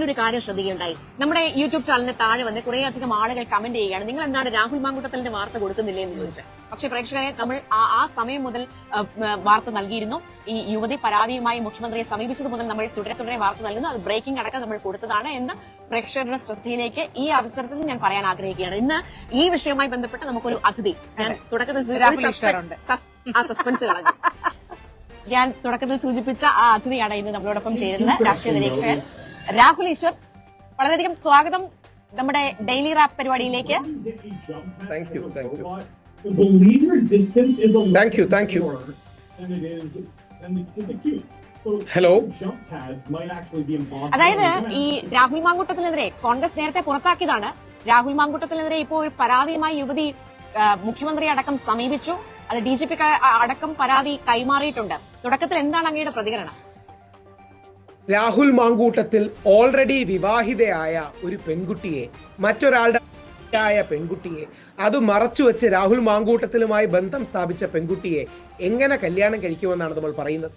ഞാനൊരു കാര്യം ശ്രദ്ധിക്കുകയുണ്ടായി. നമ്മുടെ യൂട്യൂബ് ചാനലിന് താഴെ വന്ന് കുറെ അധികം ആളുകൾ കമന്റ് ചെയ്യുകയാണ്. നിങ്ങൾ എന്താണ് രാഹുൽ മാങ്കുട്ടത്തലിന്റെ വാർത്ത കൊടുക്കുന്നില്ലേ എന്ന് ചോദിച്ചത്. പക്ഷെ പ്രേക്ഷകരെ നമ്മൾ ആ- ആ സമയം മുതൽ വാർത്ത നൽകിയിരുന്നു. ഈ യുവതി പരാതിയുമായി മുഖ്യമന്ത്രിയെ സമീപിച്ചത് മുതൽ നമ്മൾ തുടരെ തുടരെ വാർത്ത നൽകുന്നു. അത് ബ്രേക്കിംഗ് അടക്കം നമ്മൾ കൊടുത്തതാണ് എന്ന് പ്രേക്ഷകരുടെ ശ്രദ്ധയിലേക്ക് ഈ അവസരത്തിൽ ഞാൻ പറയാൻ ആഗ്രഹിക്കുകയാണ്. ഇന്ന് ഈ വിഷയവുമായി ബന്ധപ്പെട്ട് നമുക്കൊരു അതിഥി. ഞാൻ തുടക്കത്തിൽ സസ്പെൻസ് കളഞ്ഞു ഞാൻ തുടക്കത്തിൽ സൂചിപ്പിച്ച ആ അതിഥിയാണ് ഇന്ന് നമ്മളോടൊപ്പം ചേരുന്നത്. രാഷ്ട്രീയ നിരീക്ഷകൻ രാഹുൽ ഈശ്വർ വളരെയധികം സ്വാഗതം നമ്മുടെ ഡെയിലി റാപ്പ് പരിപാടിയിലേക്ക് hello you, thank you. Believe your distance is a Thank you, thank you. than it is than the, than the cube. So Hello? jump pads might actually be impossible. അതായത് ഈ രാഹുൽ മാങ്കൂട്ടത്തിനെതിരെ കോൺഗ്രസ് നേരത്തെ പുറത്താക്കിയതാണ് രാഹുൽ മാങ്കൂട്ടത്തിനെതിരെ ഇപ്പോ ഒരു പരാതിയുമായി യുവതി മുഖ്യമന്ത്രി അടക്കം സമീപിച്ചു അത് ഡി ജി പി അടക്കം പരാതി കൈമാറിയിട്ടുണ്ട് തുടക്കത്തിൽ എന്താണ് അങ്ങയുടെ പ്രതികരണം രാഹുൽ മാങ്കൂട്ടത്തിൽ ഓൾറെഡി വിവാഹിതയായ ഒരു പെൺകുട്ടിയെ മറ്റൊരാളുടെ ആയ പെൺകുട്ടിയെ അത് മറച്ചു വെച്ച് രാഹുൽ മാങ്കൂട്ടത്തിലുമായി ബന്ധം സ്ഥാപിച്ച പെൺകുട്ടിയെ എങ്ങനെ കല്യാണം കഴിക്കുമെന്നാണ് നമ്മൾ പറയുന്നത്.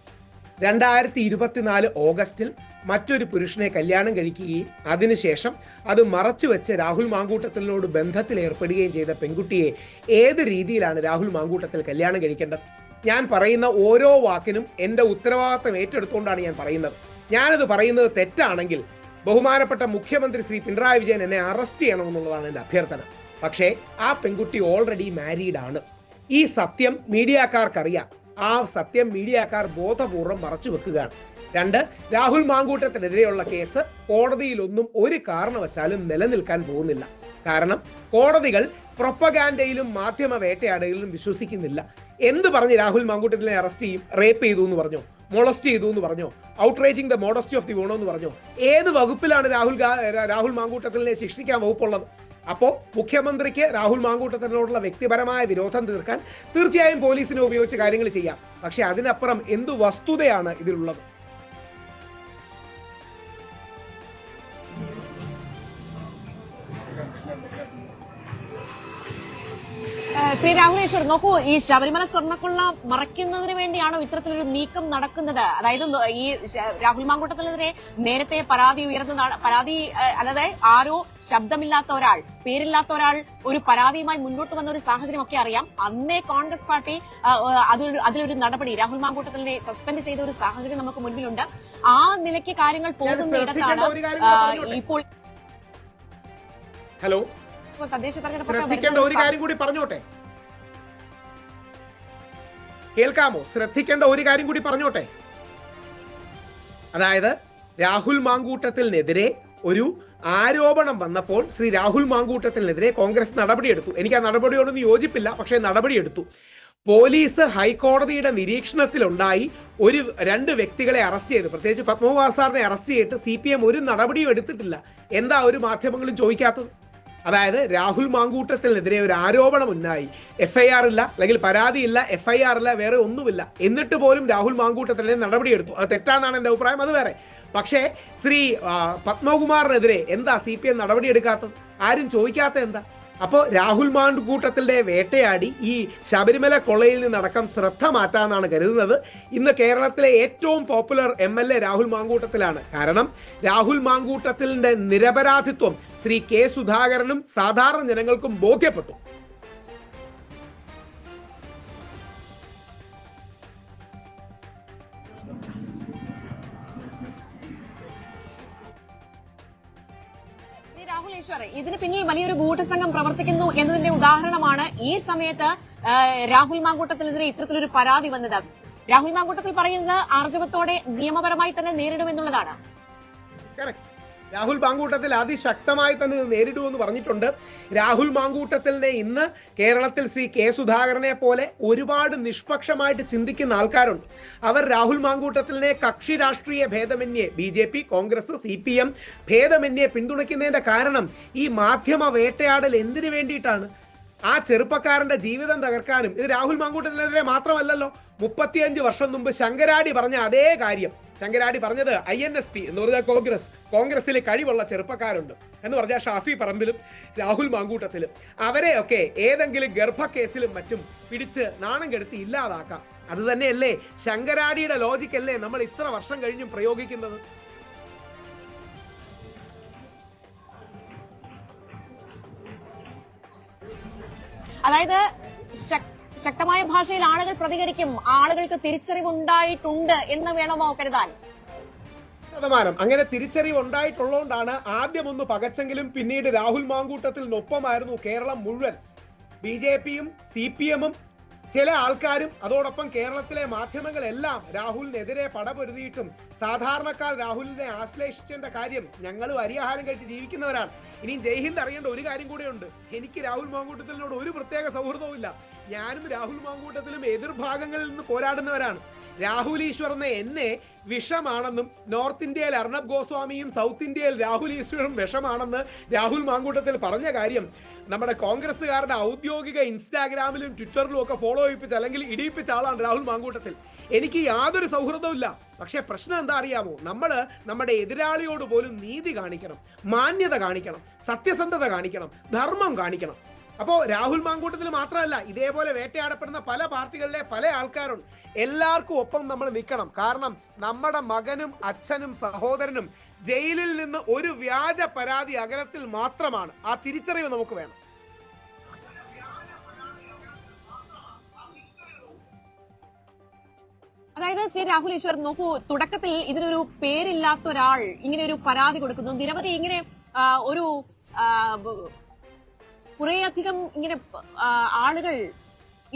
രണ്ടായിരത്തി ഇരുപത്തിനാല് ഓഗസ്റ്റിൽ മറ്റൊരു പുരുഷനെ കല്യാണം കഴിക്കുകയും അതിനുശേഷം അത് മറച്ചു വെച്ച് രാഹുൽ മാങ്കൂട്ടത്തിനോട് ബന്ധത്തിൽ ഏർപ്പെടുകയും ചെയ്ത പെൺകുട്ടിയെ ഏത് രീതിയിലാണ് രാഹുൽ മാങ്കൂട്ടത്തിൽ കല്യാണം കഴിക്കേണ്ടത്? ഞാൻ പറയുന്ന ഓരോ വാക്കിനും എന്റെ ഉത്തരവാദിത്തം ഏറ്റെടുത്തുകൊണ്ടാണ് ഞാൻ പറയുന്നത്. ഞാനത് പറയുന്നത് തെറ്റാണെങ്കിൽ ബഹുമാനപ്പെട്ട മുഖ്യമന്ത്രി ശ്രീ പിണറായി വിജയൻ എന്നെ അറസ്റ്റ് ചെയ്യണമെന്നുള്ളതാണ് എന്റെ അഭ്യർത്ഥന. പക്ഷേ ആ പെൺകുട്ടി ഓൾറെഡി മാരീഡ് ആണ്. ഈ സത്യം മീഡിയക്കാർക്കറിയാം. ആ സത്യം മീഡിയക്കാർ ബോധപൂർവം മറച്ചു വെക്കുകയാണ്. രണ്ട് രാഹുൽ മാങ്കൂട്ടത്തിനെതിരെയുള്ള കേസ് കോടതിയിലൊന്നും ഒരു കാരണവശാലും നിലനിൽക്കാൻ പോകുന്നില്ല. കാരണം കോടതികൾ പ്രൊപ്പഗാൻഡയിലും മാധ്യമ വേട്ടയാടലിലും വിശ്വസിക്കുന്നില്ല. എന്ത് പറഞ്ഞ് രാഹുൽ മാങ്കൂട്ടത്തിനെ അറസ്റ്റ് ചെയ്യും? റേപ്പ് ചെയ്തു എന്ന് പറഞ്ഞോ? മൊളസ്റ്റ് ചെയ്തു എന്ന് പറഞ്ഞോ. Outraging the modesty of the woman എന്ന് പറഞ്ഞോ. ഏത് വകുപ്പിലാണ് രാഹുൽ രാഹുൽ മാങ്കൂട്ടത്തിനെ ശിക്ഷിക്കാൻ വകുപ്പുള്ളത്? അപ്പോൾ മുഖ്യമന്ത്രിക്ക് രാഹുൽ മാങ്കൂട്ടത്തിനോടുള്ള വ്യക്തിപരമായ വിരോധം തീർക്കാൻ തീർച്ചയായും പോലീസിനെ ഉപയോഗിച്ച് കാര്യങ്ങൾ ചെയ്യാം. പക്ഷേ അതിനപ്പുറം എന്ത് വസ്തുതയാണ് ഇതിലുള്ളത്? ശ്രീ രാഹുലേശ്വർ നോക്കൂ ഈ ശബരിമല സ്വർണക്കുള്ള മറയ്ക്കുന്നതിന് വേണ്ടിയാണോ ഇത്തരത്തിലൊരു നീക്കം നടക്കുന്നത്? അതായത് ഈ രാഹുൽ മാങ്കൂട്ടത്തിനെതിരെ നേരത്തെ പരാതി ഉയർന്ന പരാതി അതായത് അല്ലാതെ ആരോ ശബ്ദമില്ലാത്ത ഒരാൾ പേരില്ലാത്ത ഒരാൾ ഒരു പരാതിയുമായി മുന്നോട്ട് വന്ന ഒരു സാഹചര്യം ഒക്കെ അറിയാം. അന്നേ കോൺഗ്രസ് പാർട്ടി അതൊരു അതിലൊരു നടപടി രാഹുൽ മാങ്കൂട്ടത്തിനെ സസ്പെൻഡ് ചെയ്ത ഒരു സാഹചര്യം നമുക്ക് മുന്നിലുണ്ട് ആ നിലയ്ക്ക് കാര്യങ്ങൾ പോകുന്നിടത്താണ്. ഇപ്പോൾ ഹലോ? തദ്ദേശ തെരഞ്ഞെടുപ്പ് ശ്രദ്ധിക്കേണ്ട ഒരു കാര്യം കൂടി പറഞ്ഞോട്ടെ? കേൾക്കാമോ? ശ്രദ്ധിക്കേണ്ട ഒരു കാര്യം കൂടി പറഞ്ഞോട്ടെ. അതായത് രാഹുൽ മാങ്കൂട്ടത്തിനെതിരെ ഒരു ആരോപണം വന്നപ്പോൾ ശ്രീ രാഹുൽ മാങ്കൂട്ടത്തിനെതിരെ കോൺഗ്രസ് നടപടിയെടുത്തു. എനിക്ക് ആ നടപടിയോടൊന്നും യോജിപ്പില്ല പക്ഷേ നടപടിയെടുത്തു. പോലീസ് ഹൈക്കോടതിയുടെ നിരീക്ഷണത്തിലുണ്ടായി ഒരു രണ്ട് വ്യക്തികളെ അറസ്റ്റ് ചെയ്തു. പ്രത്യേകിച്ച് പത്മകുമാർ സാറിനെ അറസ്റ്റ് ചെയ്തിട്ട് സി പി എം ഒരു നടപടിയും എടുത്തിട്ടില്ല. എന്താ ഒരു മാധ്യമങ്ങളും ചോദിക്കാത്തത്? അതായത് രാഹുൽ മാങ്കൂട്ടത്തിനെതിരെ ഒരു ആരോപണം ഉണ്ടായി. എഫ് ഐ ആർ ഇല്ല അല്ലെങ്കിൽ പരാതിയില്ല എഫ് ഐ ആർ ഇല്ല വേറെ ഒന്നുമില്ല. എന്നിട്ട് പോലും രാഹുൽ മാങ്കൂട്ടത്തിനെതിരെ നടപടിയെടുത്തു. അത് തെറ്റാന്നാണ് എന്റെ അഭിപ്രായം അത് വേറെ. പക്ഷേ ശ്രീ പത്മകുമാറിനെതിരെ എന്താ സി പി എം നടപടിയെടുക്കാത്തത്? ആരും ചോദിക്കാത്ത എന്താ? അപ്പോൾ രാഹുൽ മാങ്കൂട്ടത്തിന്റെ വേട്ടയാടി ഈ ശബരിമല കൊള്ളയിൽ നിന്നടക്കം ശ്രദ്ധ മാറ്റാമെന്നാണ് കരുതുന്നത്. ഇന്ന് കേരളത്തിലെ ഏറ്റവും popular M L A Rahul മാങ്കൂട്ടത്തിലാണ്. കാരണം രാഹുൽ മാങ്കൂട്ടത്തിലെ നിരപരാധിത്വം ശ്രീ കെ സുധാകരനും സാധാരണ ജനങ്ങൾക്കും ബോധ്യപ്പെട്ടു. രാഹുൽ ഇതിന് പിന്നിൽ വലിയൊരു ഗൂഢസംഘം പ്രവർത്തിക്കുന്നു എന്നതിന്റെ ഉദാഹരണമാണ് ഈ സമയത്ത് രാഹുൽ മാങ്കൂട്ടത്തിനെതിരെ ഇത്തരത്തിലൊരു പരാതി വന്നത് രാഹുൽ മാങ്കൂട്ടത്തിൽ പറയുന്നത് ആർജവത്തോടെ നിയമപരമായി തന്നെ നേരിടുമെന്നുള്ളതാണ്. രാഹുൽ മാങ്കൂട്ടത്തിൽ അതിശക്തമായി തന്നെ ഇത് നേരിടുമെന്ന് പറഞ്ഞിട്ടുണ്ട്. രാഹുൽ മാങ്കൂട്ടത്തിലിനെ ഇന്ന് കേരളത്തിൽ ശ്രീ കെ സുധാകരനെ പോലെ ഒരുപാട് നിഷ്പക്ഷമായിട്ട് ചിന്തിക്കുന്ന ആൾക്കാരുണ്ട്. അവർ രാഹുൽ മാങ്കൂട്ടത്തിലിനെ കക്ഷി രാഷ്ട്രീയ ഭേദമന്യേ B J P Congress C P M ഭേദമന്യേ പിന്തുണയ്ക്കുന്നതിന്റെ കാരണം ഈ മാധ്യമ വേട്ടയാടൽ എന്തിനു വേണ്ടിയിട്ടാണ്? ആ ചെറുപ്പക്കാരന്റെ ജീവിതം തകർക്കാനും ഇത് രാഹുൽ മാങ്കൂട്ടത്തിനെതിരെ മാത്രമല്ലല്ലോ. മുപ്പത്തിയഞ്ച് വർഷം മുമ്പ് ശങ്കരാടി പറഞ്ഞ അതേ കാര്യം. ശങ്കരാടി പറഞ്ഞത് ഐ എൻ എസ് പി എന്ന് പറഞ്ഞാൽ കോൺഗ്രസ്. കോൺഗ്രസിൽ കഴിവുള്ള ചെറുപ്പക്കാരുണ്ട് എന്ന് പറഞ്ഞാൽ ഷാഫി പറമ്പിലും രാഹുൽ മാങ്കൂട്ടത്തിലും. അവരെയൊക്കെ ഏതെങ്കിലും ഗർഭക്കേസിലും മറ്റും പിടിച്ച് നാണം കെടുത്തി ഇല്ലാതാക്കാം. അത് തന്നെയല്ലേ ശങ്കരാടിയുടെ ലോജിക്കല്ലേ നമ്മൾ ഇത്ര വർഷം കഴിഞ്ഞും പ്രയോഗിക്കുന്നത്? അതായത് ശക്തമായ ഭാഷയിൽ ആളുകൾ പ്രതികരിക്കും ആളുകൾക്ക് തിരിച്ചറിവുണ്ടായിട്ടുണ്ട് എന്ന് വേണമോ കരുതാൻ? ശതമാനം. അങ്ങനെ തിരിച്ചറിവ് ഉണ്ടായിട്ടുള്ളതുകൊണ്ടാണ് ആദ്യം ഒന്ന് പകച്ചെങ്കിലും പിന്നീട് രാഹുൽ മാങ്കൂട്ടത്തിനൊപ്പമായിരുന്നു കേരളം മുഴുവൻ. ബി ജെ പിയും സി പി എമ്മും ചില ആൾക്കാരും അതോടൊപ്പം കേരളത്തിലെ മാധ്യമങ്ങളെല്ലാം രാഹുലിനെതിരെ പടപൊരുതിയിട്ടും സാധാരണക്കാർ രാഹുലിനെ ആശ്ലേഷിക്കേണ്ട കാര്യം ഞങ്ങളും അരിയാഹാരം കഴിച്ച് ജീവിക്കുന്നവരാണ്. ഇനിയും ജയ്ഹിന്ദ് അറിയേണ്ട ഒരു കാര്യം കൂടെയുണ്ട്. എനിക്ക് രാഹുൽ മാങ്കൂട്ടത്തിലിനോട് ഒരു പ്രത്യേക സൗഹൃദവും ഞാനും രാഹുൽ മാങ്കൂട്ടത്തിലും എതിർഭാഗങ്ങളിൽ നിന്ന് പോരാടുന്നവരാണ്. രാഹുൽ ഈശ്വറിനെ എന്നെ വിഷമാണെന്നും നോർത്ത് ഇന്ത്യയിൽ അർണബ് ഗോസ്വാമിയും സൗത്ത് ഇന്ത്യയിൽ രാഹുൽ ഈശ്വറും വിഷമാണെന്ന് രാഹുൽ മാങ്കൂട്ടത്തിൽ പറഞ്ഞ കാര്യം നമ്മുടെ കോൺഗ്രസ്സുകാരുടെ ഔദ്യോഗിക ഇൻസ്റ്റാഗ്രാമിലും ട്വിറ്ററിലും ഒക്കെ ഫോളോ ചെയ്യിപ്പിച്ച അല്ലെങ്കിൽ ഇടിയിപ്പിച്ച ആളാണ് രാഹുൽ മാങ്കൂട്ടത്തിൽ. എനിക്ക് യാതൊരു സൗഹൃദവും ഇല്ല. പക്ഷേ പ്രശ്നം എന്താ അറിയാമോ? നമ്മൾ നമ്മുടെ എതിരാളിയോട് പോലും നീതി കാണിക്കണം മാന്യത കാണിക്കണം സത്യസന്ധത കാണിക്കണം ധർമ്മം കാണിക്കണം. അപ്പോൾ രാഹുൽ മാങ്കൂട്ടത്തിൽ മാത്രമല്ല ഇതേപോലെ വേട്ടയാടപ്പെടുന്ന പല പാർട്ടികളിലെ പല ആൾക്കാരുണ്ട്. എല്ലാവർക്കും ഒപ്പം നമ്മൾ നിൽക്കണം. കാരണം നമ്മുടെ മകനും അച്ഛനും സഹോദരനും ജയിലിൽ നിന്ന് ഒരു വ്യാജ പരാതി അകലത്തിൽ മാത്രമാണ്. ആ തിരിച്ചറിവ് നമുക്ക് വേണം. അതായത് ശ്രീ രാഹുൽ ഈശ്വർ നോക്കൂ തുടക്കത്തിൽ ഇതിനൊരു പേരില്ലാത്ത ഒരാൾ ഇങ്ങനെ ഒരു പരാതി കൊടുക്കുന്നു. നിരവധി ഇങ്ങനെ ഒരു കുറേയധികം ഇങ്ങനെ ആളുകൾ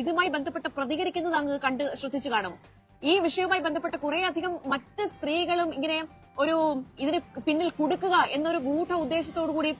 ഇതുമായി ബന്ധപ്പെട്ട് പ്രതികരിക്കുന്നത് അങ്ങ് കണ്ട് ശ്രദ്ധിച്ചു കാണും. ഈ വിഷയവുമായി ബന്ധപ്പെട്ട് കുറേയധികം മറ്റ് സ്ത്രീകളും ഇങ്ങനെ ഒരു ഇതിന് പിന്നിൽ കൊടുക്കുക എന്നൊരു ഗൂഢ ഉദ്ദേശത്തോടു കൂടി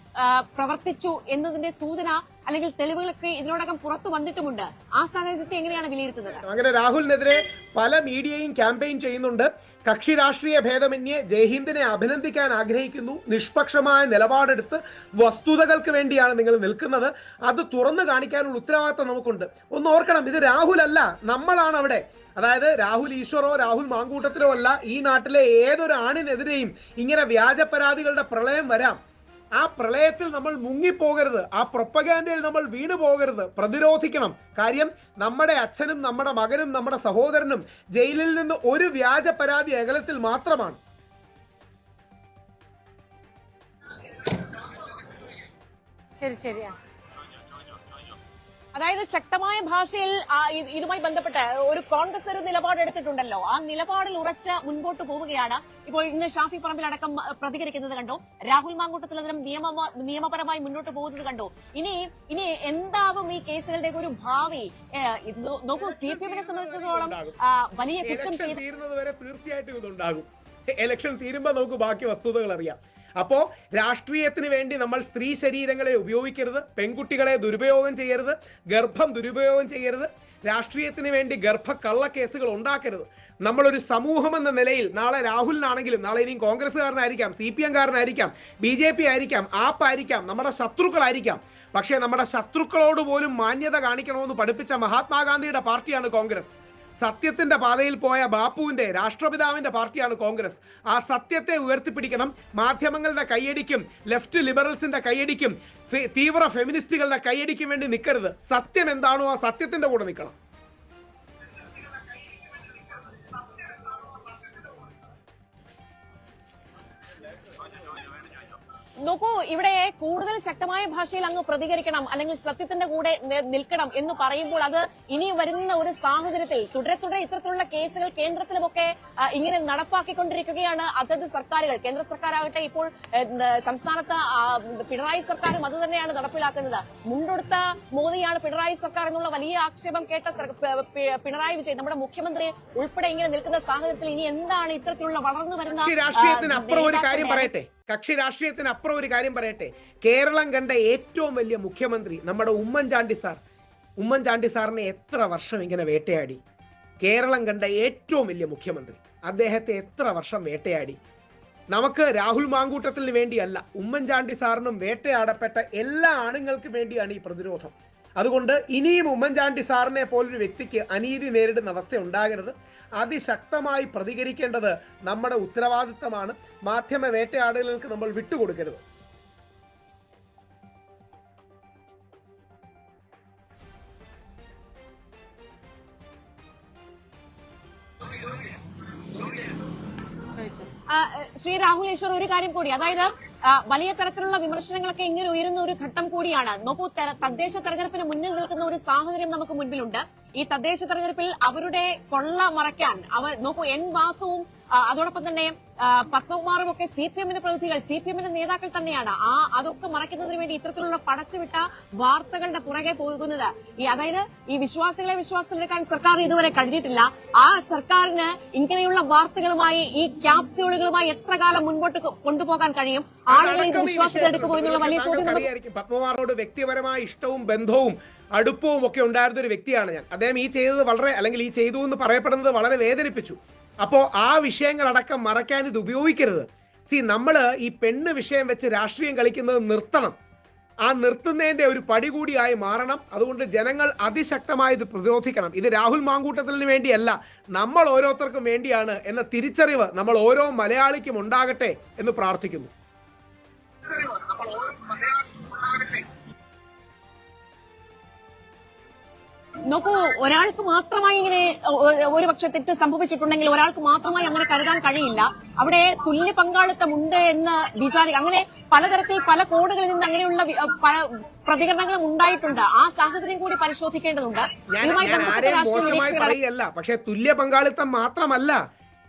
പ്രവർത്തിച്ചു എന്നതിന്റെ സൂചന അല്ലെങ്കിൽ തെളിവുകളൊക്കെ ഇതിനോടകം പുറത്തു വന്നിട്ടുമുണ്ട്. ആ സാഹചര്യത്തെ എങ്ങനെയാണ് വിലയിരുത്തുന്നത്? അങ്ങനെ രാഹുലിനെതിരെ പല മീഡിയയും ക്യാമ്പയിൻ ചെയ്യുന്നുണ്ട്. കക്ഷി രാഷ്ട്രീയ ഭേദമന്യേ ജയ്ഹിന്ദിനെ അഭിനന്ദിക്കാൻ ആഗ്രഹിക്കുന്നു. നിഷ്പക്ഷമായ നിലപാടെടുത്ത് വസ്തുതകൾക്ക് വേണ്ടിയാണ് നിങ്ങൾ നിൽക്കുന്നത്. അത് തുറന്നു കാണിക്കാനുള്ള ഉത്തരവാദിത്തം നമുക്കുണ്ട്. ഒന്ന് ഓർക്കണം ഇത് രാഹുൽ അല്ല നമ്മളാണ് അവിടെ. അതായത് രാഹുൽ ഈശ്വറോ രാഹുൽ മാങ്കൂട്ടത്തിലോ അല്ല ഈ നാട്ടിലെ ഏതൊരു ആണിനെതിരെയും ഇങ്ങനെ വ്യാജ പരാതികളുടെ പ്രളയം വരാം. ആ പ്രളയത്തിൽ നമ്മൾ മുങ്ങിപ്പോകരുത്. ആ പ്രൊപ്പഗാൻഡയിൽ നമ്മൾ വീണു പോകരുത്. പ്രതിരോധിക്കണം. കാര്യം നമ്മുടെ അച്ഛനും നമ്മുടെ മകനും നമ്മുടെ സഹോദരനും ജയിലിൽ നിന്ന് ഒരു വ്യാജ പരാതി അകലത്തിൽ മാത്രമാണ്. ശരി ശരിയാ അതായത് ശക്തമായ ഭാഷയിൽ ഇതുമായി ബന്ധപ്പെട്ട് ഒരു കോൺഗ്രസ് ഒരു നിലപാടെടുത്തിട്ടുണ്ടല്ലോ ആ നിലപാടിൽ ഉറച്ച് മുൻപോട്ട് പോവുകയാണ്. ഇപ്പോൾ ഇന്ന് ഷാഫി പറമ്പിൽ അടക്കം പ്രതികരിക്കുന്നത് കണ്ടു. രാഹുൽ മാങ്കൂട്ടത്തിൽ അതിനും നിയമ നിയമപരമായി മുന്നോട്ട് പോകുന്നത് കണ്ടു. ഇനി ഇനി എന്താവും ഈ കേസുകളുടെ ഒരു ഭാവി? നോക്കൂ സി പി എമ്മിനെ സംബന്ധിച്ചിടത്തോളം വലിയ കുറ്റം തീരുന്നത് വരെ തീർച്ചയായിട്ടും ഇതുണ്ടാകും. ഇലക്ഷൻ തീരുമ്പോ നമുക്ക് ബാക്കി വസ്തുതകൾ അറിയാം. അപ്പോ രാഷ്ട്രീയത്തിന് വേണ്ടി നമ്മൾ സ്ത്രീ ശരീരങ്ങളെ ഉപയോഗിക്കരുത് പെൺകുട്ടികളെ ദുരുപയോഗം ചെയ്യരുത് ഗർഭം ദുരുപയോഗം ചെയ്യരുത് രാഷ്ട്രീയത്തിന് വേണ്ടി ഗർഭ കള്ളക്കേസുകൾ ഉണ്ടാക്കരുത്. നമ്മളൊരു സമൂഹം എന്ന നിലയിൽ നാളെ രാഹുലിനാണെങ്കിലും നാളെ ഇനിയും കോൺഗ്രസ്സുകാരനായിരിക്കാം സി പി എംകാരനായിരിക്കാം ബി ജെ പി ആയിരിക്കാം ആപ്പ് ആയിരിക്കാം നമ്മുടെ ശത്രുക്കളായിരിക്കാം. പക്ഷേ നമ്മുടെ ശത്രുക്കളോട് പോലും മാന്യത കാണിക്കണമെന്ന് പഠിപ്പിച്ച മഹാത്മാഗാന്ധിയുടെ പാർട്ടിയാണ് കോൺഗ്രസ്. സത്യത്തിന്റെ പാതയിൽ പോയ ബാപ്പുവിന്റെ രാഷ്ട്രപിതാവിന്റെ പാർട്ടിയാണ് കോൺഗ്രസ്. ആ സത്യത്തെ ഉയർത്തിപ്പിടിക്കണം. മാധ്യമങ്ങളുടെ കൈയടിക്കും. ലെഫ്റ്റ് ലിബറൽസിന്റെ കൈയടിക്കും. തീവ്ര ഫെമിനിസ്റ്റുകളുടെ കൈയടിക്കും വേണ്ടി നിൽക്കരുത് സത്യം എന്താണോ ആ സത്യത്തിന്റെ കൂടെ നിൽക്കണം. നോക്കൂ ഇവിടെ കൂടുതൽ ശക്തമായ ഭാഷയിൽ അങ്ങ് പ്രതികരിക്കണം അല്ലെങ്കിൽ സത്യത്തിന്റെ കൂടെ നിൽക്കണം എന്ന് പറയുമ്പോൾ അത് ഇനി വരുന്ന ഒരു സാഹചര്യത്തിൽ തുടരെ തുടരെ ഇത്തരത്തിലുള്ള കേസുകൾ കേന്ദ്രത്തിലുമൊക്കെ ഇങ്ങനെ നടപ്പാക്കിക്കൊണ്ടിരിക്കുകയാണ് അതത് സർക്കാരുകൾ. കേന്ദ്ര സർക്കാരാകട്ടെ ഇപ്പോൾ സംസ്ഥാനത്ത് പിണറായി സർക്കാരും അത് തന്നെയാണ് നടപ്പിലാക്കുന്നത്. മുണ്ടെടുത്ത മോദിയാണ് പിണറായി സർക്കാർ എന്നുള്ള വലിയ ആക്ഷേപം കേട്ട പിണറായി വിജയൻ. നമ്മുടെ മുഖ്യമന്ത്രി ഉൾപ്പെടെ ഇങ്ങനെ നിൽക്കുന്ന സാഹചര്യത്തിൽ ഇനി എന്താണ് ഇത്തരത്തിലുള്ള വളർന്നു വരുന്ന രാഷ്ട്രീയത്തിന് അപ്പുറം ഒരു കാര്യം പറയട്ടെ. കക്ഷി രാഷ്ട്രീയത്തിന് അപ്പുറം ഒരു കാര്യം പറയട്ടെ. കേരളം കണ്ട ഏറ്റവും വലിയ മുഖ്യമന്ത്രി നമ്മുടെ ഉമ്മൻചാണ്ടി സാർ. ഉമ്മൻചാണ്ടി സാറിനെ എത്ര വർഷം ഇങ്ങനെ വേട്ടയാടി? കേരളം കണ്ട ഏറ്റവും വലിയ മുഖ്യമന്ത്രി. അദ്ദേഹത്തെ എത്ര വർഷം വേട്ടയാടി? നമുക്ക് രാഹുൽ മാങ്കൂട്ടത്തിന് വേണ്ടിയല്ല ഉമ്മൻചാണ്ടി സാറിനും വേട്ടയാടപ്പെട്ട എല്ലാ ആണുങ്ങൾക്കും വേണ്ടിയാണ് ഈ പ്രതിരോധം. അതുകൊണ്ട് ഇനിയും ഉമ്മൻചാണ്ടി സാറിനെ പോലൊരു വ്യക്തിക്ക് അനീതി നേരിടുന്ന അവസ്ഥ ഉണ്ടാകരുത്. അതിശക്തമായി പ്രതികരിക്കേണ്ടത് നമ്മുടെ ഉത്തരവാദിത്തമാണ്. മാധ്യമ വേട്ടയാടലുകൾക്ക് നമ്മൾ വിട്ടുകൊടുക്കരുത്. ശ്രീ രാഹുൽ ഈശ്വർ ഒരു കാര്യം കൂടി. അതായത് വലിയ തരത്തിലുള്ള വിമർശനങ്ങളൊക്കെ ഇങ്ങനെ ഉയരുന്ന ഒരു ഘട്ടം കൂടിയാണ്. നോക്കൂ തദ്ദേശ തെരഞ്ഞെടുപ്പിന് മുന്നിൽ നിൽക്കുന്ന ഒരു സാഹചര്യം നമുക്ക് മുൻപിലുണ്ട്. ഈ തദ്ദേശ തെരഞ്ഞെടുപ്പിൽ അവരുടെ കൊള്ള മറയ്ക്കാൻ അവർ നോക്കൂ എൻ വാസുവും അതോടൊപ്പം തന്നെ പത്മകുമാറും ഒക്കെ സി പി എമ്മിന്റെ പ്രതിനിധികൾ സി പി എമ്മിന്റെ നേതാക്കൾ തന്നെയാണ്. ആ അതൊക്കെ മറയ്ക്കുന്നതിന് വേണ്ടി ഇത്തരത്തിലുള്ള പടച്ചുവിട്ട വാർത്തകളുടെ പുറകെ പോകുന്നത്. ഈ അതായത് ഈ വിശ്വാസികളെ വിശ്വാസത്തിലെടുക്കാൻ സർക്കാർ ഇതുവരെ കഴിഞ്ഞിട്ടില്ല. ആ സർക്കാരിന് ഇങ്ങനെയുള്ള വാർത്തകളുമായി ഈ ക്യാപ്സ്യൂളുകളുമായി എത്ര കാലം മുൻപോട്ട് കൊണ്ടുപോകാൻ കഴിയും? ആളുകൾ ഇത് വിശ്വാസത്തിലെടുക്കുമോ എന്നുള്ള വലിയ ചോദ്യം. പത്മകുമാറിനോട് വ്യക്തിപരമായ ഇഷ്ടവും ബന്ധവും അടുപ്പവും ഒക്കെ ഉണ്ടായിരുന്ന ഒരു വ്യക്തിയാണ് ഞാൻ. അദ്ദേഹം ഈ ചെയ്തത് വളരെ അല്ലെങ്കിൽ ഈ ചെയ്തു എന്ന് പറയപ്പെടുന്നത് വളരെ വേദനിപ്പിച്ചു. അപ്പോൾ ആ വിഷയങ്ങളടക്കം മറയ്ക്കാൻ ഇത് ഉപയോഗിക്കരുത്. സി നമ്മൾ ഈ പെണ്ണ് വിഷയം വെച്ച് രാഷ്ട്രീയം കളിക്കുന്നത് നിർത്തണം. ആ നിർത്തുന്നതിന്റെ ഒരു പടി കൂടിയായി മാറണം. അതുകൊണ്ട് ജനങ്ങൾ അതിശക്തമായി ഇത് പ്രതിരോധിക്കണം. ഇത് രാഹുൽ മാങ്കൂട്ടത്തിന് വേണ്ടിയല്ല. നമ്മൾ ഓരോരുത്തർക്കും വേണ്ടിയാണ് എന്ന തിരിച്ചറിവ് നമ്മൾ ഓരോ മലയാളിക്കും ഉണ്ടാകട്ടെ എന്ന് പ്രാർത്ഥിക്കുന്നു. നോക്കൂ ഒരാൾക്ക് മാത്രമായി ഇങ്ങനെ ഒരു പക്ഷെ തെറ്റ് സംഭവിച്ചിട്ടുണ്ടെങ്കിൽ ഒരാൾക്ക് മാത്രമായി അങ്ങനെ കരുതാൻ കഴിയില്ല. അവിടെ തുല്യ പങ്കാളിത്തം ഉണ്ട് എന്ന് വിചാരി അങ്ങനെ പലതരത്തിൽ പല കോണുകളിൽ നിന്ന് അങ്ങനെയുള്ള പല പ്രതികരണങ്ങളും ഉണ്ടായിട്ടുണ്ട്. ആ സാഹചര്യം കൂടി പരിശോധിക്കേണ്ടതുണ്ട്. പറയല്ല. പക്ഷെ തുല്യ പങ്കാളിത്തം മാത്രമല്ല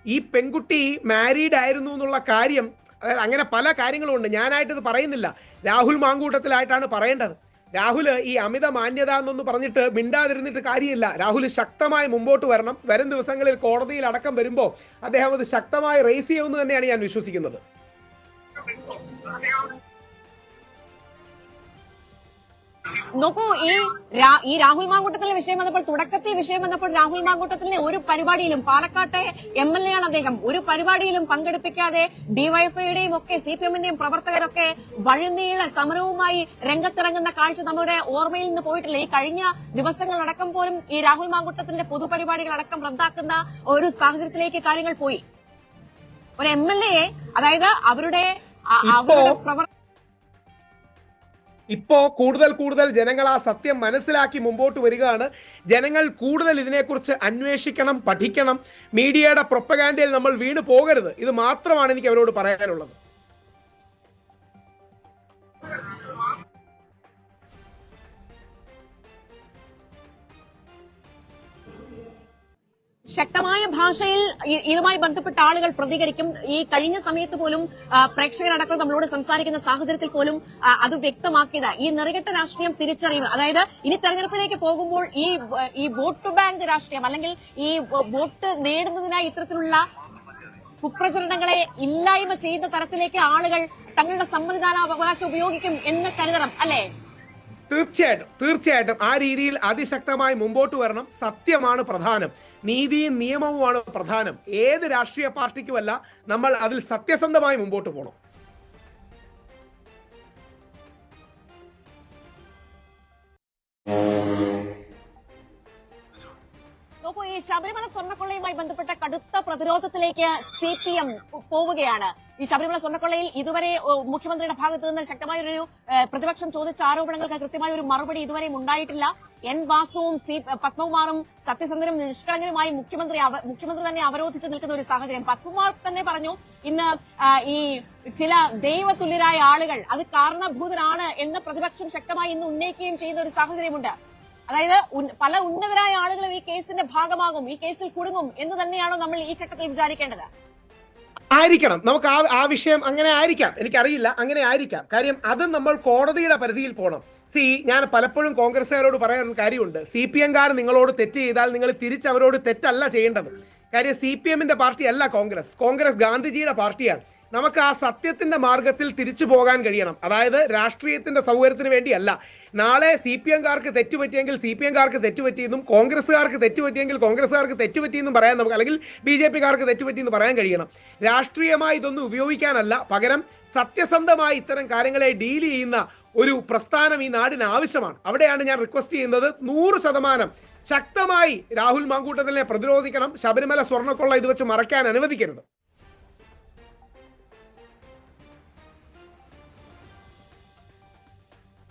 ഈ പെൺകുട്ടി മാരീഡ് ആയിരുന്നു എന്നുള്ള കാര്യം അതായത് അങ്ങനെ പല കാര്യങ്ങളും ഉണ്ട്. ഞാനായിട്ട് ഇത് പറയുന്നില്ല. രാഹുൽ മാങ്കൂട്ടത്തിലായിട്ടാണ് പറയേണ്ടത്. രാഹുൽ ഈ അമിത മാന്യത എന്നൊന്ന് പറഞ്ഞിട്ട് മിണ്ടാതിരുന്നിട്ട് കാര്യമില്ല. രാഹുൽ ശക്തമായി മുമ്പോട്ട് വരണം. വരും ദിവസങ്ങളിൽ കോടതിയിൽ അടക്കം വരുമ്പോൾ അദ്ദേഹം അത് ശക്തമായി റേസ് ചെയ്യുമെന്ന് തന്നെയാണ് ഞാൻ വിശ്വസിക്കുന്നത്. നോക്കൂ ഈ ഈ രാഹുൽ മാങ്കൂട്ടത്തിലെ വിഷയം വന്നപ്പോൾ തുടക്കത്തിൽ വിഷയം വന്നപ്പോൾ രാഹുൽ മാങ്കൂട്ടത്തിലെ ഒരു പരിപാടിയിലും പാലക്കാട്ടെ എം എൽ എ ആണ് അദ്ദേഹം. ഒരു പരിപാടിയിലും പങ്കെടുപ്പിക്കാതെ ഡിവൈഎഫ്ഐയുടെയും ഒക്കെ സി പി എമ്മിന്റെയും പ്രവർത്തകരൊക്കെ വഴുനീള സമരവുമായി രംഗത്തിറങ്ങുന്ന കാഴ്ച നമ്മുടെ ഓർമ്മയിൽ നിന്ന് പോയിട്ടില്ല. ഈ കഴിഞ്ഞ ദിവസങ്ങളടക്കം പോലും ഈ രാഹുൽ മാങ്കൂട്ടത്തിന്റെ പൊതുപരിപാടികളടക്കം റദ്ദാക്കുന്ന ഒരു സാഹചര്യത്തിലേക്ക് കാര്യങ്ങൾ പോയി. ഒരു എം എൽ എ അതായത് അവരുടെ അവരുടെ പ്രവർ ഇപ്പോ കൂടുതൽ കൂടുതൽ ജനങ്ങൾ ആ സത്യം മനസ്സിലാക്കി മുമ്പോട്ട് വരികയാണ്. ജനങ്ങൾ കൂടുതൽ ഇതിനെക്കുറിച്ച് അന്വേഷിക്കണം പഠിക്കണം. മീഡിയയുടെ പ്രൊപ്പഗാൻഡയിൽ നമ്മൾ വീണ് പോകരുത്. ഇത് മാത്രമാണ് എനിക്ക് അവരോട് പറയാനുള്ളത്. ശക്തമായ ഭാഷയിൽ ഇതുമായി ബന്ധപ്പെട്ട ആളുകൾ പ്രതികരിക്കും. ഈ കഴിഞ്ഞ സമയത്ത് പോലും പ്രേക്ഷകരടക്കം നമ്മളോട് സംസാരിക്കുന്ന സാഹചര്യത്തിൽ പോലും അത് വ്യക്തമാക്കിയത്. ഈ നിറകെട്ട രാഷ്ട്രീയം തിരിച്ചറിയുക. അതായത് ഇനി തെരഞ്ഞെടുപ്പിലേക്ക് പോകുമ്പോൾ ഈ ഈ വോട്ട് ബാങ്ക് രാഷ്ട്രീയം അല്ലെങ്കിൽ ഈ വോട്ട് നേടുന്നതിനായി ഇത്തരത്തിലുള്ള കുപ്രചരണങ്ങളെ ഇല്ലായ്മ ചെയ്യുന്ന തരത്തിലേക്ക് ആളുകൾ തങ്ങളുടെ സമ്മതിദാനാവകാശം ഉപയോഗിക്കും എന്ന് കരുതണം. അല്ലെ? തീർച്ചയായിട്ടും തീർച്ചയായിട്ടും. ആ രീതിയിൽ അതിശക്തമായി മുമ്പോട്ട് വരണം സത്യമാണ് പ്രധാനം. നീതിയും നിയമവുമാണ് പ്രധാനം. ഏത് രാഷ്ട്രീയ പാർട്ടിക്കുമല്ല നമ്മൾ അതിൽ സത്യസന്ധമായി മുമ്പോട്ട് പോകണം ശബരിമല സ്വർണക്കൊള്ളയുമായി ബന്ധപ്പെട്ട കടുത്ത പ്രതിരോധത്തിലേക്ക് സി പി എം പോവുകയാണ്. ഈ ശബരിമല സ്വർണക്കൊള്ളയിൽ ഇതുവരെ മുഖ്യമന്ത്രിയുടെ ഭാഗത്ത് നിന്ന് ശക്തമായ ഒരു പ്രതിപക്ഷം ചോദിച്ച ആരോപണങ്ങൾക്ക് കൃത്യമായ ഒരു മറുപടി ഇതുവരെയും ഉണ്ടായിട്ടില്ല. എൻ വാസുവും സി പത്മകുമാറും സത്യസന്ധനും നിഷ്കളങ്കനുമായി മുഖ്യമന്ത്രി മുഖ്യമന്ത്രി തന്നെ അവരോധിച്ച് നിൽക്കുന്ന ഒരു സാഹചര്യം. പത്മകുമാർ തന്നെ പറഞ്ഞു ഇന്ന് ഈ ചില ദൈവതുല്യരായ ആളുകൾ അത് കാരണഭൂതരാണ് എന്ന് പ്രതിപക്ഷം ശക്തമായി ഇന്ന് ഉന്നയിക്കുകയും ചെയ്യുന്ന ഒരു സാഹചര്യമുണ്ട്. അതായത് പല ഉന്നതരായ ആളുകളും ഈ കേസിന്റെ ഭാഗമാകും ഈ കേസിൽ കുടുങ്ങും എന്ന് തന്നെയാണോ നമ്മൾ ഈ ഘട്ടത്തിൽ വിചാരിക്കേണ്ടത്? ആയിരിക്കണം. നമുക്ക് ആ ആ വിഷയം അങ്ങനെ ആയിരിക്കാം. എനിക്കറിയില്ല. അങ്ങനെ ആയിരിക്കാം. കാര്യം അത് നമ്മൾ കോടതിയുടെ പരിധിയിൽ പോകണം സി ഞാൻ പലപ്പോഴും കോൺഗ്രസ്സുകാരോട് പറയാൻ കാര്യമുണ്ട്. സി പി എംകാർ നിങ്ങളോട് തെറ്റ് ചെയ്താൽ നിങ്ങൾ തിരിച്ചവരോട് തെറ്റല്ല ചെയ്യേണ്ടത്. കാര്യം സി പി എമ്മിന്റെ പാർട്ടി അല്ല കോൺഗ്രസ്. കോൺഗ്രസ് ഗാന്ധിജിയുടെ പാർട്ടിയാണ്. നമുക്ക് ആ സത്യത്തിന്റെ മാർഗത്തിൽ തിരിച്ചു പോകാൻ കഴിയണം. അതായത് രാഷ്ട്രീയത്തിന്റെ സൗകര്യത്തിന് വേണ്ടിയല്ല. നാളെ സി പി എംകാർക്ക് തെറ്റുപറ്റിയെങ്കിൽ സി പി എംകാർക്ക് തെറ്റുപറ്റിയെന്നും കോൺഗ്രസ്സുകാർക്ക് തെറ്റുപറ്റിയെങ്കിൽ കോൺഗ്രസ്സുകാർക്ക് തെറ്റുപറ്റിയെന്നും പറയാൻ നമുക്ക് അല്ലെങ്കിൽ ബി ജെ പിക്കാർക്ക് തെറ്റുപറ്റിയെന്ന് പറയാൻ കഴിയണം. രാഷ്ട്രീയമായി ഇതൊന്നും ഉപയോഗിക്കാനല്ല. പകരം സത്യസന്ധമായി ഇത്തരം കാര്യങ്ങളെ ഡീൽ ചെയ്യുന്ന ഒരു പ്രസ്ഥാനം ഈ നാടിന് ആവശ്യമാണ്. അവിടെയാണ് ഞാൻ റിക്വസ്റ്റ് ചെയ്യുന്നത് നൂറ് ശതമാനം ശക്തമായി രാഹുൽ മാങ്കൂട്ടത്തിനെ പ്രതിരോധിക്കണം. ശബരിമല സ്വർണക്കൊള്ള ഇത് വെച്ച് മറയ്ക്കാൻ അനുവദിക്കരുത്.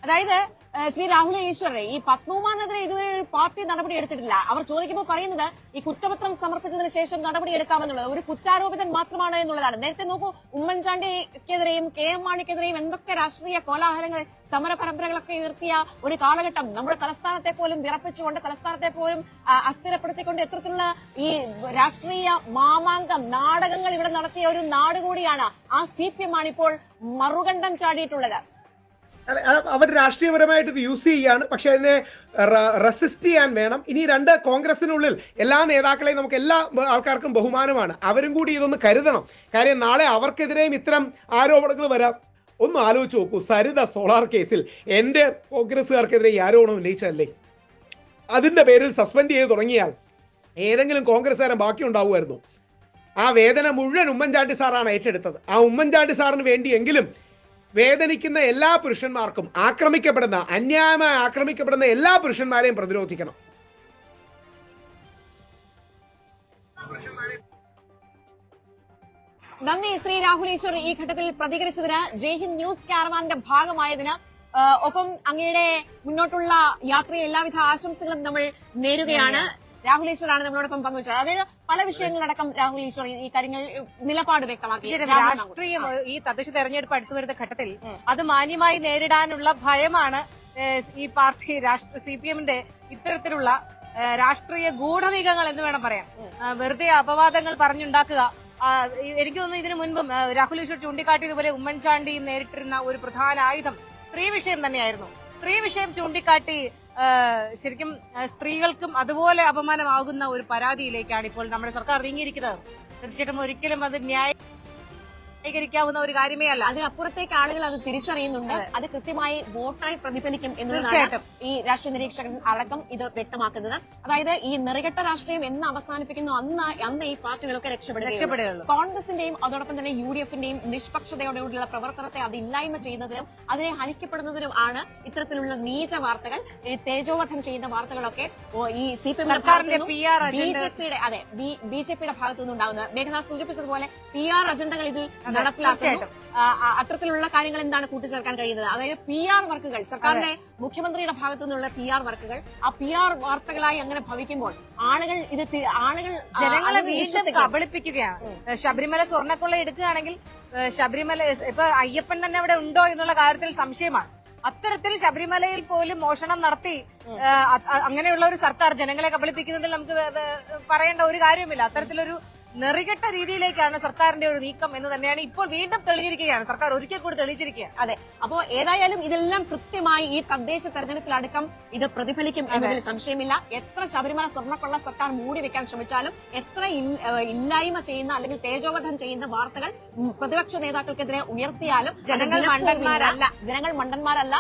അതായത് ശ്രീ രാഹുൽ ഈശ്വറെ ഈ പത്മകുമാറിനെതിരെ ഇതുവരെ ഒരു പാർട്ടി നടപടി എടുത്തിട്ടില്ല. അവർ ചോദിക്കുമ്പോൾ പറയുന്നത് ഈ കുറ്റപത്രം സമർപ്പിച്ചതിന് ശേഷം നടപടി എടുക്കാമെന്നുള്ളത് ഒരു കുറ്റാരോപിതൻ മാത്രമാണ് എന്നുള്ളതാണ്. നേരത്തെ നോക്കൂ ഉമ്മൻചാണ്ടിക്കെതിരെയും കെ എം മാണിക്കെതിരെയും എന്തൊക്കെ രാഷ്ട്രീയ കോലാഹലങ്ങൾ സമര പരമ്പരകളൊക്കെ ഉയർത്തിയ ഒരു കാലഘട്ടം നമ്മുടെ തലസ്ഥാനത്തെ പോലും വിറപ്പിച്ചുകൊണ്ട് തലസ്ഥാനത്തെ പോലും അസ്ഥിരപ്പെടുത്തിക്കൊണ്ട് എത്രത്തിലുള്ള ഈ രാഷ്ട്രീയ മാമാങ്കം നാടകങ്ങൾ ഇവിടെ നടത്തിയ ഒരു നാട് കൂടിയാണ് ആ സി പി എം ആണ് ഇപ്പോൾ മറുകണ്ഠം ചാടിയിട്ടുള്ളത്. അവർ രാഷ്ട്രീയപരമായിട്ട് ഇത് യൂസ് ചെയ്യുകയാണ് പക്ഷെ അതിനെ റെസിസ്റ്റ് ചെയ്യാൻ വേണം. ഇനി രണ്ട് കോൺഗ്രസിനുള്ളിൽ എല്ലാ നേതാക്കളെയും നമുക്ക് എല്ലാ ആൾക്കാർക്കും ബഹുമാനമാണ്. അവരും കൂടി ഇതൊന്ന് കരുതണം. കാര്യം നാളെ അവർക്കെതിരെയും ഇത്തരം ആരോപണങ്ങൾ വരാം. ഒന്ന് ആലോചിച്ച് നോക്കൂ. സരിത സോളാർ കേസിൽ എന്റെ കോൺഗ്രസ്സുകാർക്കെതിരെ ഈ ആരോപണം ഉന്നയിച്ചതല്ലേ? അതിന്റെ പേരിൽ സസ്പെൻഡ് ചെയ്ത് തുടങ്ങിയാൽ ഏതെങ്കിലും കോൺഗ്രസ്സുകാരൻ ബാക്കി ഉണ്ടാവുമായിരുന്നു. ആ വേദന മുഴുവൻ ഉമ്മൻചാണ്ടി സാറാണ് ഏറ്റെടുത്തത്. ആ ഉമ്മൻചാണ്ടി സാറിന് വേണ്ടിയെങ്കിലും വേദനിക്കുന്ന എല്ലാ പുരുഷന്മാർക്കും ആക്രമിക്കപ്പെടുന്ന അന്യായമായി ആക്രമിക്കപ്പെടുന്ന എല്ലാ പുരുഷന്മാരെയും പ്രതിരോധിക്കണം. നന്ദി ശ്രീ രാഹുൽ ഈശ്വർ ഈ ഘട്ടത്തിൽ പ്രതികരിച്ചതിന് ജയ്ഹിന്ദ് ന്യൂസ് കാരവാന്റെ ഭാഗമായതിന് ഒപ്പം അങ്ങയുടെ മുന്നോട്ടുള്ള യാത്രയെ എല്ലാവിധ ആശംസകളും നമ്മൾ നേരുകയാണ്. രാഹുൽ ഈശ്വറാണ് നമ്മളോടൊപ്പം പങ്കുവച്ചത്. അതായത് പല വിഷയങ്ങളടക്കം രാഹുൽ ഈശ്വർ ഈ കാര്യങ്ങൾ നിലപാട് വ്യക്തമാക്കി. രാഷ്ട്രീയം ഈ തദ്ദേശ തെരഞ്ഞെടുപ്പ് അടുത്തു വരുന്ന ഘട്ടത്തിൽ അത് മാന്യമായി നേരിടാനുള്ള ഭയമാണ് ഈ പാർട്ടി രാഷ്ട്ര സി പി എമ്മിന്റെ ഇത്തരത്തിലുള്ള രാഷ്ട്രീയ ഗൂഢനീകങ്ങൾ എന്ന് വേണം പറയാം വെറുതെ അപവാദങ്ങൾ പറഞ്ഞുണ്ടാക്കുക. എനിക്ക് തോന്നുന്നു ഇതിനു മുൻപും രാഹുൽ ഈശ്വർ ചൂണ്ടിക്കാട്ടിയതുപോലെ ഉമ്മൻചാണ്ടി നേരിട്ടിരുന്ന ഒരു പ്രധാന ആയുധം സ്ത്രീ വിഷയം തന്നെയായിരുന്നു. സ്ത്രീ വിഷയം ചൂണ്ടിക്കാട്ടി ശരിക്കും സ്ത്രീകൾക്കും അതുപോലെ അപമാനമാകുന്ന ഒരു പരാതിയിലേക്കാണ് ഇപ്പോൾ നമ്മുടെ സർക്കാർ നീങ്ങിയിരിക്കുന്നത്. തീർച്ചയായിട്ടും ഒരിക്കലും അത് ന്യായീകരിക്കാവുന്ന ഒരു കാര്യമേ അല്ല. അതിനപ്പുറത്തേക്ക് ആളുകൾ അത് തിരിച്ചറിയുന്നുണ്ട്. അത്. കൃത്യമായി വോട്ടായി പ്രതിഫലിക്കും എന്നുള്ളതാണ് ഈ രാഷ്ട്രീയ നിരീക്ഷകൻ അടക്കം ഇത് വ്യക്തമാക്കുന്നത്. അതായത് ഈ നിറകെട്ട രാഷ്ട്രീയം എന്ന് അവസാനിപ്പിക്കുന്നു അന്ന് അന്ന് ഈ പാർട്ടികളൊക്കെ രക്ഷപ്പെടുകയുള്ളൂ. കോൺഗ്രസിന്റെയും അതോടൊപ്പം തന്നെ യു ഡി എഫിന്റെയും നിഷ്പക്ഷതയോടുകൂടിയുള്ള പ്രവർത്തനത്തെ അത് ഇല്ലായ്മ ചെയ്യുന്നതിനും അതിനെ ഹനിക്കപ്പെടുന്നതിനും ആണ് ഇത്തരത്തിലുള്ള നീച വാർത്തകൾ. ഈ തേജോവധം ചെയ്യുന്ന വാർത്തകളൊക്കെ ഈ സി പി സർക്കാരിന്റെ PR ബി ജെ പിയുടെ അതെ ബി ജെ പിയുടെ ഭാഗത്തുനിന്നുണ്ടാകുന്നത്. മേഘനാഥ് സൂചിപ്പിച്ചതുപോലെ പി ആർ അജണ്ടകൾ ഇതിൽ നടപ്പിലാക്കുന്നു. അത്തരത്തിലുള്ള കാര്യങ്ങൾ എന്താണ് കൂട്ടിച്ചേർക്കാൻ കഴിയുന്നത്? അതായത് പി ആർ വർക്കുകൾ. സർക്കാരിന്റെ മുഖ്യമന്ത്രിയുടെ ഭാഗത്തു നിന്നുള്ള പി ആർ വർക്കുകൾ. ആ പി ആർ വാർത്തകളായി അങ്ങനെ ഭവിക്കുമ്പോൾ ആളുകൾ ഇത് ആളുകൾ ജനങ്ങളെ വീണ്ടും കബളിപ്പിക്കുകയാണ്. ശബരിമല സ്വർണക്കൊള്ള എടുക്കുകയാണെങ്കിൽ ശബരിമല ഇപ്പൊ അയ്യപ്പൻ തന്നെ അവിടെ ഉണ്ടോ എന്നുള്ള കാര്യത്തിൽ സംശയമാണ്. അത്തരത്തിൽ ശബരിമലയിൽ പോലും മോഷണം നടത്തി അങ്ങനെയുള്ള ഒരു സർക്കാർ ജനങ്ങളെ കബളിപ്പിക്കുന്നതിൽ നമുക്ക് പറയേണ്ട ഒരു കാര്യവുമില്ല. അത്തരത്തിലൊരു നെറികെട്ട രീതിയിലേക്കാണ് സർക്കാരിന്റെ ഒരു നീക്കം എന്ന് തന്നെയാണ് ഇപ്പോൾ വീണ്ടും തെളിഞ്ഞിരിക്കുകയാണ്. സർക്കാർ ഒരിക്കൽ കൂടി തെളിയിച്ചിരിക്കുകയാണ്. അതെ. അപ്പോ ഏതായാലും ഇതെല്ലാം കൃത്യമായി ഈ തദ്ദേശ തെരഞ്ഞെടുപ്പിലടക്കം ഇത് പ്രതിഫലിക്കും എന്നതിൽ സംശയമില്ല. എത്ര ശബരിമല സ്വർണക്കൊള്ള സർക്കാർ മൂടി വെക്കാൻ ശ്രമിച്ചാലും എത്ര ഇല്ലായ്മ ചെയ്യുന്ന അല്ലെങ്കിൽ തേജോവധം ചെയ്യുന്ന വാർത്തകൾ പ്രതിപക്ഷ നേതാക്കൾക്കെതിരെ ഉയർത്തിയാലും ജനങ്ങൾ. മണ്ടന്മാരല്ല. ജനങ്ങൾ മണ്ടന്മാരല്ല.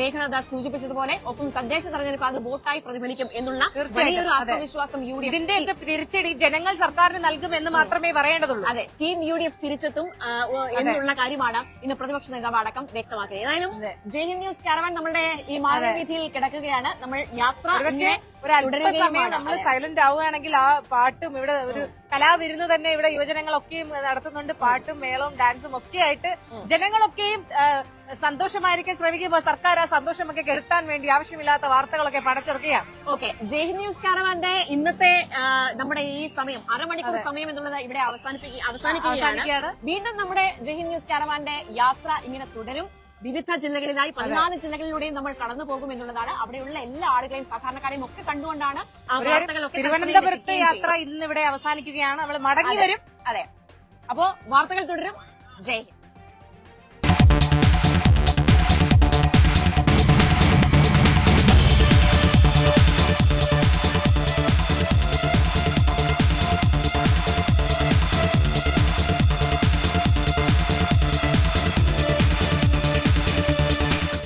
മേഘനാദാസ് സൂചിപ്പിച്ചതുപോലെ ഒപ്പം തദ്ദേശ തെരഞ്ഞെടുപ്പ് അത് വോട്ടായി പ്രതിഫലിക്കും എന്നുള്ള വലിയൊരു ആത്മവിശ്വാസം യു ഡി ഇതിന്റെ തിരിച്ചടി ജനങ്ങൾ സർക്കാരിന് നൽകുമെന്ന് മാത്രമേ പറയേണ്ടതുള്ളൂ. അതെ ടീം യു ഡി എഫ് തിരിച്ചെത്തും എന്നുള്ള കാര്യമാണ് ഇന്ന് പ്രതിപക്ഷ നേതാവ് അടക്കം വ്യക്തമാക്കിയത്. ഏതായാലും അതെ. ജയ്ഹിന്ദ് ന്യൂസ് കാരവാൻ നമ്മുടെ ഈ മാനവീതിയിൽ കിടക്കുകയാണ്. നമ്മൾ യാത്ര ഒരുപക്ഷെ സമയം. നമ്മൾ സൈലന്റ് ആവുകയാണെങ്കിൽ ആ പാട്ടും ഇവിടെ ഒരു കലാവിരുന്ന് തന്നെ ഇവിടെ യുവജനങ്ങളൊക്കെയും നടത്തുന്നുണ്ട്. പാട്ടും മേളവും ഡാൻസും ഒക്കെ ആയിട്ട് ജനങ്ങളൊക്കെയും സന്തോഷമായിരിക്കാൻ ശ്രമിക്കുമ്പോൾ സർക്കാർ ആ സന്തോഷമൊക്കെ കെടുത്താൻ വേണ്ടി ആവശ്യമില്ലാത്ത വാർത്തകളൊക്കെ പടച്ചിറക്കുകയാണ്. ഓക്കെ ജയ്ഹിന്ദ് ന്യൂസ് കാരവാന്റെ ഇന്നത്തെ നമ്മുടെ ഈ സമയം അരമണിക്കൂർ സമയം എന്നുള്ളത് ഇവിടെ അവസാനിപ്പിക്കുക അവസാനിക്കുകയാണ്. അവസാനിക്കുകയാണ്. വീണ്ടും നമ്മുടെ ജയ്ഹിന്ദ് ന്യൂസ് കാരവാന്റെ യാത്ര ഇങ്ങനെ തുടരും. വിവിധ ജില്ലകളിലായി പതിനാല് ജില്ലകളിലൂടെയും നമ്മൾ കടന്നു പോകും എന്നുള്ളതാണ് അവിടെയുള്ള എല്ലാ ആളുകളെയും സാധാരണക്കാരെയും ഒക്കെ കണ്ടുകൊണ്ടാണ് തിരുവനന്തപുരത്ത് യാത്ര ഇന്നിവിടെ ഇന്ന് ഇവിടെ അവസാനിക്കുകയാണ്. നമ്മൾ മടങ്ങി. വരും. അതെ. അപ്പോ വാർത്തകൾ തുടരും. ജയ്